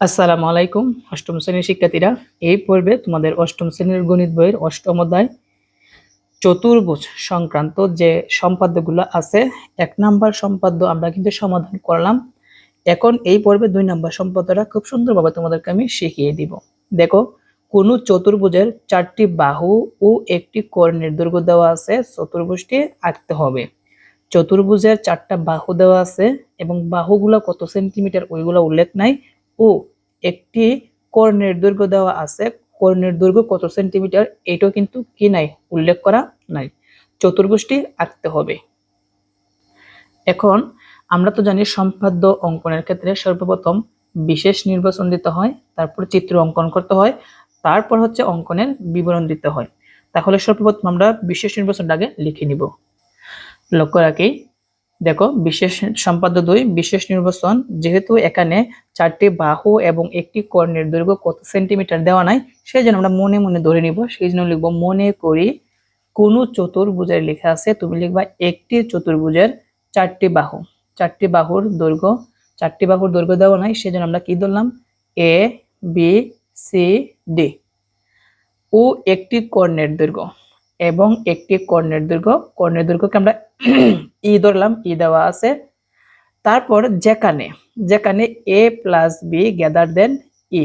আসসালামু আলাইকুম, অষ্টম শ্রেণির শিক্ষার্থীরা। এই পর্বে তোমাদের অষ্টম শ্রেণির গণিত বইয়ের অষ্টম অধ্যায়, চতুর্ভুজ সংক্রান্ত যে সম্পাদ্যগুলো আছে, এক নাম্বার সম্পাদ্য আমরা কিন্তু সমাধান করলাম। এখন এই পর্বে দুই নাম্বার সম্পাদ্যটা খুব সুন্দরভাবে তোমাদেরকে আমি শিখিয়ে দিব। দেখো, কোনো চতুর্ভুজের চারটি বাহু ও একটি কর্ণের দৈর্ঘ্য দেওয়া আছে, চতুর্ভুজটি আঁকতে হবে। চতুর্ভুজের চারটা বাহু দেওয়া আছে এবং বাহুগুলো কত সেন্টিমিটার ওইগুলো উল্লেখ নাই। ও একটি কর্ণের দৈর্ঘ্য দেওয়া আছে। কর্ণের দৈর্ঘ্য কত সেন্টিমিটার? এটাও কিন্তু কি নাই, উল্লেখ করা নাই। চতুর্ভুজটি আঁকতে হবে। এখন আমরা তো জানি সম্পাদ্য অঙ্কনের ক্ষেত্রে সর্বপ্রথম বিশেষ নির্বাচন দিতে হয়, তারপর চিত্র অঙ্কন করতে হয়, তারপর হচ্ছে অঙ্কনের বিবরণ দিতে হয়। তাহলে সর্বপ্রথম আমরা বিশেষ নির্বাচনটা আগে লিখে নিব। লক্ষ্য রাখি দেখো, বিশেষ সম্পাদ্য দুই, বিশেষ নির্বাচন। যেহেতু এখানে চারটি বাহু এবং একটি কর্ণের দৈর্ঘ্য কত সেন্টিমিটার দেওয়া নাই, সেই জন্য আমরা মনে মনে ধরে নিব, সেই জন্য লিখব, মনে করি কোন চতুর্ভুজের লেখা আছে, তুমি লিখবা একটি চতুর্ভুজের চারটি বাহু। চারটি বাহুর দৈর্ঘ্য, চারটি বাহুর দৈর্ঘ্য দেওয়া নাই, সেই জন্য আমরা কি ধরলাম? এ বি সি ডি ও একটি কর্ণের দৈর্ঘ্য এবং একটি কর্ণের দৈর্ঘ্য কর্ণের দৈর্ঘ্যকে আমরা ই ধরলাম, ই দেওয়া আছে। তারপর যেখানে যেখানে A plus B greater than E.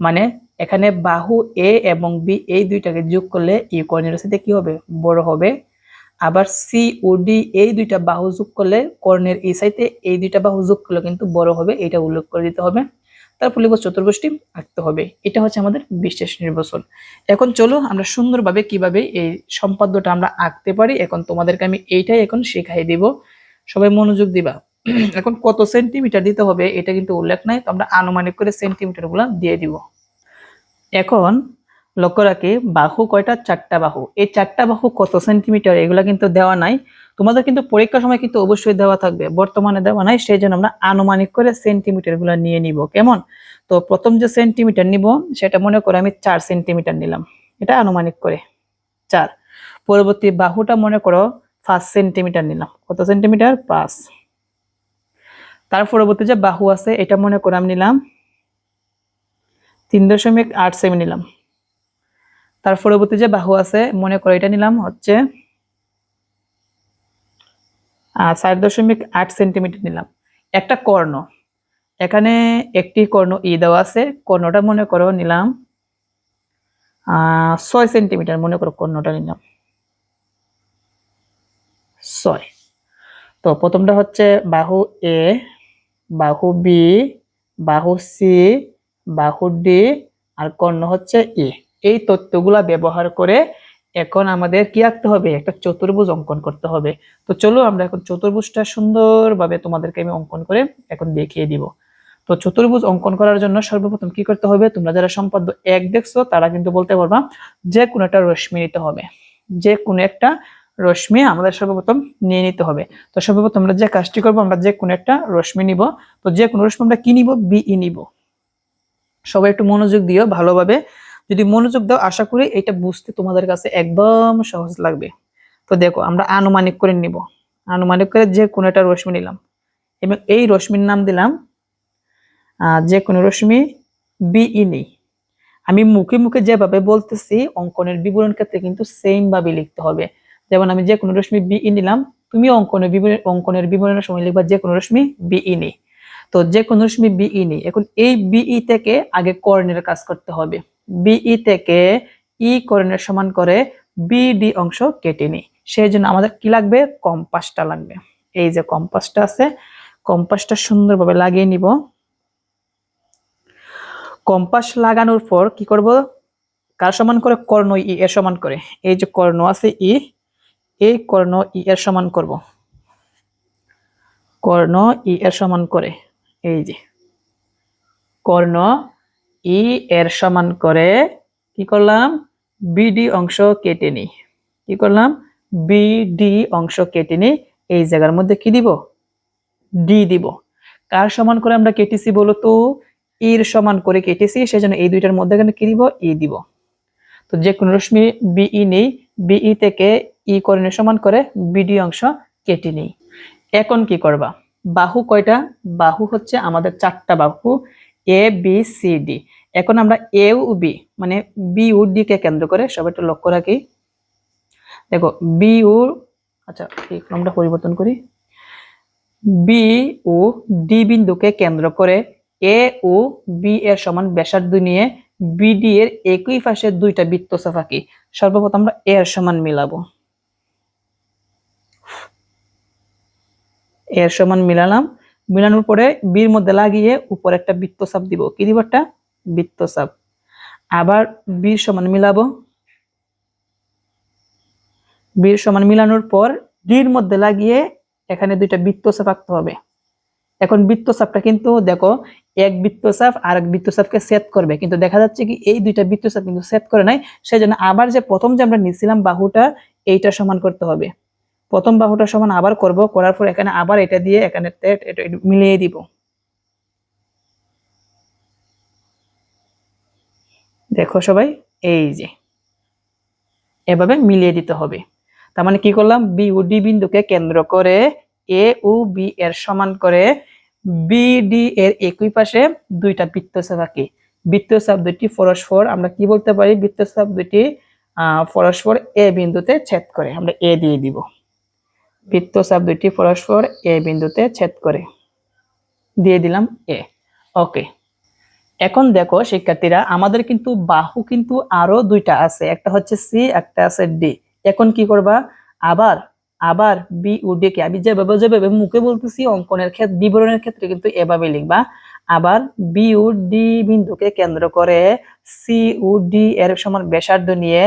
মানে এখানে বাহু এ এবং বি, এই দুইটাকে যোগ করলে ই কর্ণের সাথে কি হবে? বড় হবে। আবার সি ও ডি, এই দুইটা বাহু যোগ করলে কর্ণের এই সাইতে এই দুইটা বাহু যোগ করলে কিন্তু বড় হবে এটা উল্লেখ করে দিতে হবে। তারপর লিখব চতুর্ভুজটি আঁকতে হবে। এটা হচ্ছে আমাদের বিশেষ নির্বাচন। এখন চলো আমরা সুন্দরভাবে কীভাবে এই সম্পাদ্যটা আমরা আঁকতে পারি। এখন তোমাদেরকে আমি এইটাই এখন শেখাই দিব। সবাই মনোযোগ দিবা। এখন কত সেন্টিমিটার দিতে হবে এটা কিন্তু উল্লেখ নাই। তো আমরা আনুমানিক করে সেন্টিমিটারগুলা দিয়ে দিব। এখন লক্ষ্য রাখি, বাহু কয়টা? চারটা বাহু। এই চারটা বাহু কত সেন্টিমিটার এগুলা কিন্তু দেওয়া নাই। তোমাদের কিন্তু পরীক্ষার সময় কিন্তু অবশ্যই দেওয়া থাকবে, বর্তমানে দেওয়া নাই সেই জন্য আমরা আনুমানিক করে সেন্টিমিটারগুলা নিয়ে নিব, কেমন? তো প্রথম যে সেন্টিমিটার নিব, সেটা মনে করে আমি চার সেন্টিমিটার নিলাম, এটা আনুমানিক করে, চার। পরবর্তী বাহুটা মনে করো পাঁচ সেন্টিমিটার নিলাম, কত সেন্টিমিটার পাঁচ। তার পরবর্তী যে বাহু আছে, এটা মনে করে আমি নিলাম তিন দশমিক আট সেমি নিলাম। তার পরবর্তী যে বাহু আছে, মনে করো এটা নিলাম হচ্ছে চার দশমিক আট সেন্টিমিটার নিলাম। একটা কর্ণ। এখানে একটি কর্ণ ই দেওয়া আছে। কর্ণটা মনে করো নিলাম ছয় সেন্টিমিটার মনে করো কর্ণটা নিলাম। ছয়। তো প্রথমটা হচ্ছে বাহু এ, বাহু বি, বাহু সি, বাহু ডি, আর কর্ণ হচ্ছে ই এই তথ্যগুলা ব্যবহার করে এখন আমাদের কি আঁকতে হবে? একটা চতুর্ভুজ অঙ্কন করতে হবে। তো চলো আমরা এখন চতুর্ভুজটা সুন্দরভাবে তোমাদেরকে আমি অঙ্কন করে এখন দেখিয়ে দিব। তো চতুর্ভুজ অঙ্কন করার জন্য সর্বপ্রথম কি করতে হবে? তোমরা যারা সম্পাদ্য এক দেখছ, তারা কিন্তু বলতে পারবা যে কোনো একটা রশ্মি নিতে হবে। যে কোনো একটা রশ্মি আমাদের সর্বপ্রথম নিয়ে নিতে হবে। তো সর্বপ্রথম আমরা যে কাজটি করব, আমরা যে কোনো একটা রশ্মি নিব। তো যে কোনো রশ্মি আমরা কি নিব? বিই নিব। সবাই একটু মনোযোগ দিও, ভালোভাবে যদি মনোযোগ দাও, আশা করি এটা বুঝতে তোমাদের কাছে একদম সহজ লাগবে। তো দেখো, আমরা আনুমানিক করে নিব। আনুমানিক করে যে কোনো একটা রশ্মি নিলাম। এবং এই রশ্মির নাম দিলাম যে কোনো রশ্মি বিই নেই। আমি মুখে মুখে যেভাবে বলতেছি, অঙ্কনের বিবরণ ক্ষেত্রে কিন্তু সেম ভাবে লিখতে হবে। যেমন আমি যে কোনো রশ্মি বিই নিলাম, তুমি অঙ্কনের বিবরণ অঙ্কনের বিবরণের সময় লিখবা যে কোনো রশ্মি বিই নেই। তো যে কোনো রশ্মি বিই নেই। এখন এই বিই থেকে আগে কর্ণের কাজ করতে হবে। বিই থেকে ই কর্ণের সমান করে বিডি অংশ কেটে নিই। সেই জন্য আমাদের কি লাগবে? কম্পাসটা লাগবে। এই যে কম্পাসটা আছে, কম্পাসটা সুন্দরভাবে লাগিয়ে নিব। কম্পাস লাগানোর পর কি করব? কার সমান করে? কর্ণ ই এর সমান করে। এই যে কর্ণ আছে ই এই কর্ণ ই এর সমান করব। কর্ণ ই এর সমান করে। এই যে কর্ণ ই এর সমান করে কি করলাম? বিডি অংশ কেটে নিই। কি করলাম? বিডি অংশ কেটে নিই। এই জায়গার মধ্যে কি দিব? ডি দিব। কার সমান করে আমরা কেটেছি বলো তো? ইর সমান করে কেটেছি, সেজন্য এই দুইটার মধ্যে কি দিব? ই দিব। তো যে কোনো রশ্মি বিই নেই বিই থেকে ই করণের সমান করে বিডি অংশ কেটে নেই। এখন কি করবা? বাহু কয়টা? বাহু হচ্ছে আমাদের চারটা বাহু এ বি সি ডি এখন আমরা এ ও বি মানে বি ও ডি কে কেন্দ্র করে সবাই একটু লক্ষ্য রাখি। দেখো, বি ও আচ্ছা এই ক্রমটা পরিবর্তন করি। বি ও ডি বিন্দুকে কেন্দ্র করে এ ও বি এর সমান ব্যাসার্ধ নিয়ে বিডি এর একই পাশে দুইটা বৃত্তচাপ আঁকি সর্বপ্রথম আমরা এ এর সমান মিলাবো। এর সমান মিলালাম। মিলানোর পরে বির মধ্যে লাগিয়ে উপরে একটা বৃত্ত বৃত্তচাপ দিব। কি দিব একটা? বৃত্তচাপ। আবার বির সমান মিলাবো। বির সমান মিলানোর পর ডির মধ্যে লাগিয়ে এখানে দুইটা বৃত্তচাপ আঁকতে হবে। এখন বৃত্তচাপটা কিন্তু দেখো, এক বৃত্তচাপ আর এক বৃত্তচাপকে সেট করবে। কিন্তু দেখা যাচ্ছে কি এই দুইটা বৃত্তচাপ কিন্তু সেট করে নাই। সেই জন্য আবার যে প্রথম যে আমরা নিছিলাম বাহুটা, এইটা সমান করতে হবে। প্রথম বাহুটা সমান আবার করব, করার পর এখানে আবার এটা দিয়ে এখানে মিলিয়ে দিব। দেখো সবাই এই যে। এভাবে মিলিয়ে দিতে হবে। তার মানে কি করলাম? বি ও ডি বিন্দুকে কেন্দ্র করে এ ও বি এর সমান করে বিডি এর একই পাশে দুইটা বৃত্তচাপ আঁকি। বৃত্তচাপ দুইটি পরস্পর আমরা কি বলতে পারি? বৃত্তচাপ আহ, পরস্পর এ বিন্দুতে ছেদ করে। আমরা এ দিয়ে দিব। বৃত্তচাপ দুইটি পরস্পর এ বিন্দুতে ছেদ করে। দিয়ে দিলাম এ ওকে এখন দেখো শিক্ষার্থীরা, আমাদের কিন্তু বাহু কিন্তু আরও দুইটা আছে। একটা হচ্ছে সি একটা আছে ডি এখন কি করবা? আবার আবার বি ও ডি কে, আমি যেভাবে যেভাবে মুখে বলতেছি, অঙ্কনের ক্ষেত্রে বিবরণের ক্ষেত্রে কিন্তু এভাবে লিখবা। আবার বি ও ডি বিন্দুকে কেন্দ্র করে সি ও ডি এর সমান ব্যাসার্ধ নিয়ে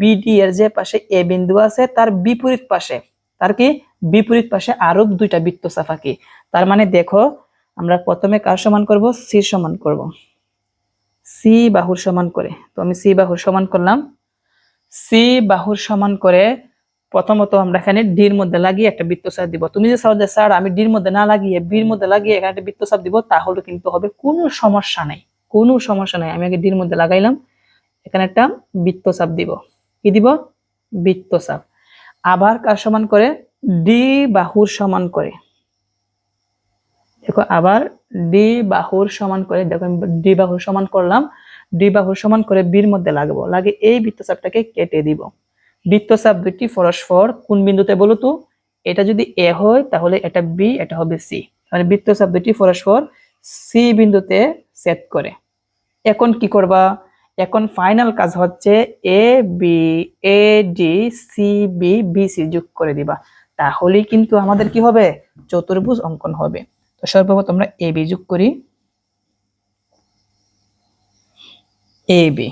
বিডি এর যে পাশে এ বিন্দু আছে, তার বিপরীত পাশে, তার কি? বিপরীত পাশে আরও দুইটা বৃত্তচাপ আঁকি তার মানে দেখো, আমরা প্রথমে কার সমান করব? সি সমান করব। সি বাহুর সমান করে। তো আমি সি বাহুর সমান করলাম। সি বাহুর সমান করে প্রথমত আমরা এখানে ডির মধ্যে লাগিয়ে একটা বৃত্তচাপ দিব। তুমি যে স্যার স্যার, আমি ডির মধ্যে না লাগিয়ে বির মধ্যে লাগিয়ে এখানে একটা বৃত্তচাপ দিব, তাহলে কিন্তু হবে কোনো সমস্যা নাই। কোনো সমস্যা নাই। আমি আগে ডির মধ্যে লাগাইলাম। এখানে একটা বৃত্তচাপ দিব। কি দিব? বৃত্তচাপ আবার কার সমান করে? ডি বাহুর সমান করে। দেখো, আবার ডি বাহুর সমান করে, দেখো আমি ডি বাহুর সমান করলাম, ডি বাহুর সমান করে বির মধ্যে লাগবো, লাগে এই বৃত্তচাপটাকে কেটে দিব। বৃত্তচাপ দুটি পরস্পর কোন বিন্দুতে বলো তো? এটা যদি এ হয়, তাহলে এটা বি, এটা হবে সি। মানে বৃত্তচাপ দুটি পরস্পর সি বিন্দুতে সেট করে। এখন কি করবা? এখন ফাইনাল কাজ হচ্ছে A, B, A, D, C, B B, C যোগ করে দিবা। তাহলেই কিন্তু আমাদের কি হবে? চতুর্ভুজ অঙ্কন হবে। তো সর্বপ্রথম আমরা এ বি যোগ করি। A B.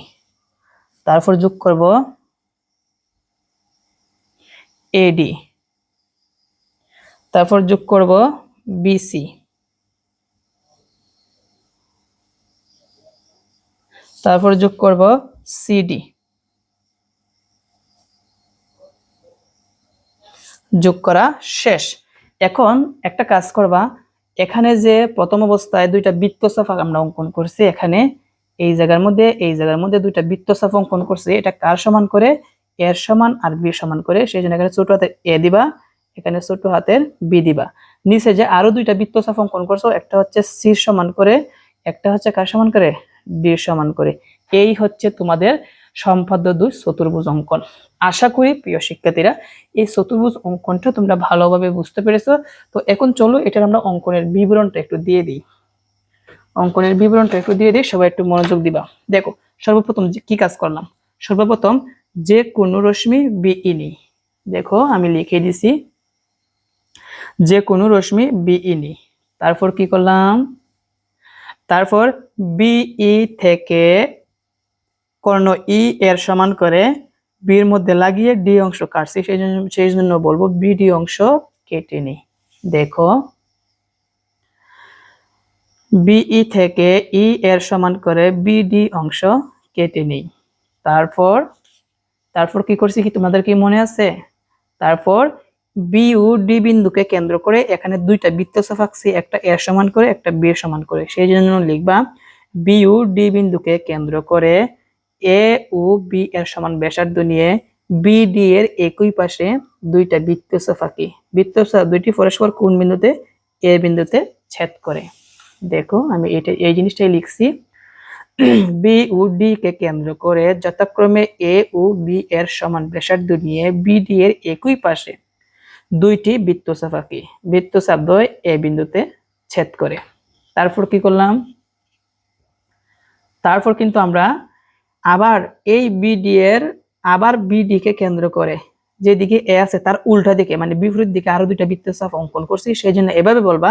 তারপর যোগ করব এডি তারপর যোগ করব বিসি তারপর যোগ করব সিডি যোগ করা শেষ। এখন একটা কাজ করবা এখানে যে প্রথম অবস্থায় দুইটা বৃত্তচাপ আমরা অঙ্কন করছি এখানে, এই জায়গার মধ্যে, এই জায়গার মধ্যে দুইটা বৃত্তচাপ অঙ্কন করছি। এটা কার সমান করে? এর সমান আর বি সমান করে। সেই জন্য এখানে ছোট হাতের এ দিবা, এখানে ছোট হাতের বি দিবা। নিচে যে আরও দুইটা বৃত্ত বৃত্তচাপ অঙ্কন করছ, একটা হচ্ছে সি সমান করে, একটা হচ্ছে কার সমান করে? ডি সমান করে। এই হচ্ছে তোমাদের সম্পাদ্য দুই চতুর্ভুজ অঙ্কন। আশা করি প্রিয় শিক্ষার্থীরা, এই চতুর্ভুজ অঙ্কনটা তোমরা ভালোভাবে বুঝতে পেরেছ। তো এখন চলো এটার আমরা অঙ্কনের বিবরণটা একটু দিয়ে দিই। অঙ্কনের বিবরণটা একটু দিয়ে দিই, সবাই একটু মনোযোগ দিবা। দেখো, সর্বপ্রথম কি কাজ করলাম? সর্বপ্রথম যে কোনো রশ্মি বিই নি দেখো, আমি লিখে দিছি, যে কোনো রশ্মি বিই নি তারপর কি করলাম? তারপর বিই থেকে কর্ণ ই এর সমান করে বির মধ্যে লাগিয়ে ডি অংশ কাটছি, সেই জন্য সেই জন্য বলব বিডি অংশ কেটে নি। দেখো বিই থেকে ই এর সমান করে বিডি অংশ কেটে নেই। তারপর তারপর কি করছি কি তোমাদের কি মনে আছে? তারপর বি ও ডি বিন্দুকে কেন্দ্র করে এখানে দুইটা বৃত্তচাপ আঁকছি, একটা এর সমান করে, একটা বি সমান করে। সেই জন্য লিখবা বি ও ডি বিন্দুকে কেন্দ্র করে এ ও বি এর সমান ব্যাসার্ধ নিয়ে বিডি এর একই পাশে দুইটা বৃত্তচাপ আঁকি বৃত্তচাপ দুইটি পরস্পর কোন বিন্দুতে? এ বিন্দুতে ছেদ করে। দেখো, আমি এটা এই জিনিসটাই লিখছি। বি ও ডি কে কেন্দ্র করে যথাক্রমে এ ও বি এর সমান ব্যাসার্ধ নিয়ে বিডি এর একই পাশে দুইটি বৃত্তচাপ আঁকি বৃত্তচাপ দ্বয় এ বিন্দুতে ছেদ করে। তারপর কি করলাম? তারপর কিন্তু আমরা আবার এই বিডি এর আবার বিডি কে কেন্দ্র করে। যেদিকে এ আছে, তার উল্টা দিকে মানে বিপরীত দিকে আরও দুইটা বৃত্তচাপ অঙ্কন করছি সেই জন্য এভাবে বলবা,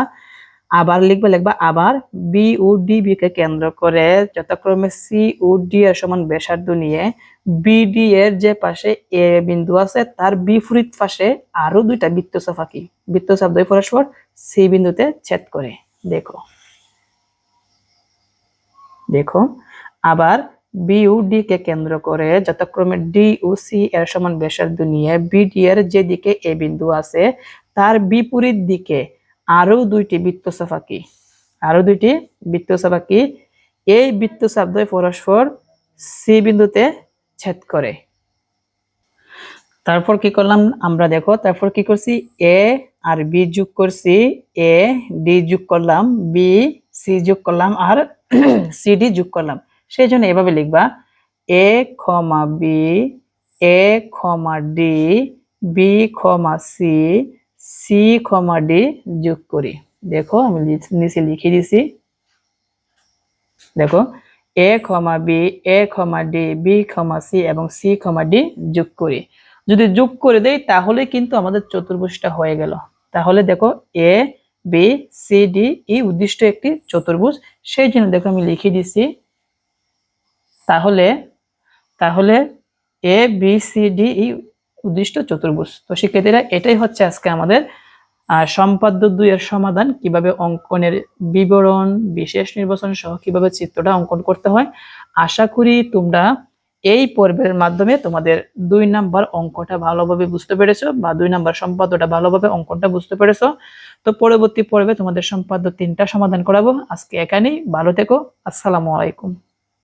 আবার লিখবা লিখবা, আবার বি ও ডি বি কে কেন্দ্র করে যথাক্রমে সি ও ডি এর সমান ব্যাসার্ধ নিয়ে বিডি এর যে পাশে এ বিন্দু আছে, তার বিপরীত পাশে আরও দুইটা বৃত্তচাপ আঁকি। বৃত্তচাপ দুই পরস্পর সি বিন্দুতে ছেদ করে। দেখো। দেখো। আবার বি ও ডি কে কেন্দ্র করে যথাক্রমে ডি ও সি এর সমান ব্যাসার্ধ নিয়ে বিডি এর যে দিকে এ বিন্দু আছে, তার বিপরীত দিকে আরও দুইটি বৃত্তচাপ আঁকি আরও দুইটি বৃত্তচাপ আঁকি এই বৃত্তচাপ দ্বয় পরস্পর সি বিন্দুতে ছেদ করে। তারপর কি করলাম আমরা দেখো, তারপর কি করছি? এ আর বি যোগ করছি এ ডি যোগ করলাম বি সি যোগ করলাম, আর সি ডি যোগ করলাম। সেই জন্য এভাবে লিখবা। এ comma B, A comma D, B comma C C comma D যোগ করি। দেখো, আমি নিচে লিখে দিছি। দেখো, এ comma B, A comma D, B comma C এবং সি ক্ষমা ডি যোগ করি। যদি যোগ করে দেই, তাহলে কিন্তু আমাদের চতুর্ভুজটা হয়ে গেল। তাহলে দেখো, A, B, C, D, E উদ্দিষ্ট একটি চতুর্ভুজ। সেই জন্য দেখো, আমি লিখে দিছি। তাহলে তাহলে A B C D E উদ্দিষ্ট চতুর্ভুজ। তো শিক্ষার্থীরা, এটাই হচ্ছে আজকে আমাদের সম্পাদ্য দুইয়ের সমাধান, কীভাবে অঙ্কনের বিবরণ, বিশেষ নির্বাচন সহ কীভাবে চিত্রটা অঙ্কন করতে হয়। আশা করি তোমরা এই পর্বের মাধ্যমে তোমাদের দুই নাম্বার অঙ্কটা ভালোভাবে বুঝতে পেরেছ, বা দুই নাম্বার সম্পাদ্যটা ভালোভাবে অঙ্কনটা বুঝতে পেরেছ। তো পরবর্তী পর্বে তোমাদের সম্পাদ্য তিনটা সমাধান করাবো। আজকে এখানেই, ভালো থেকো, আসসালামু আলাইকুম।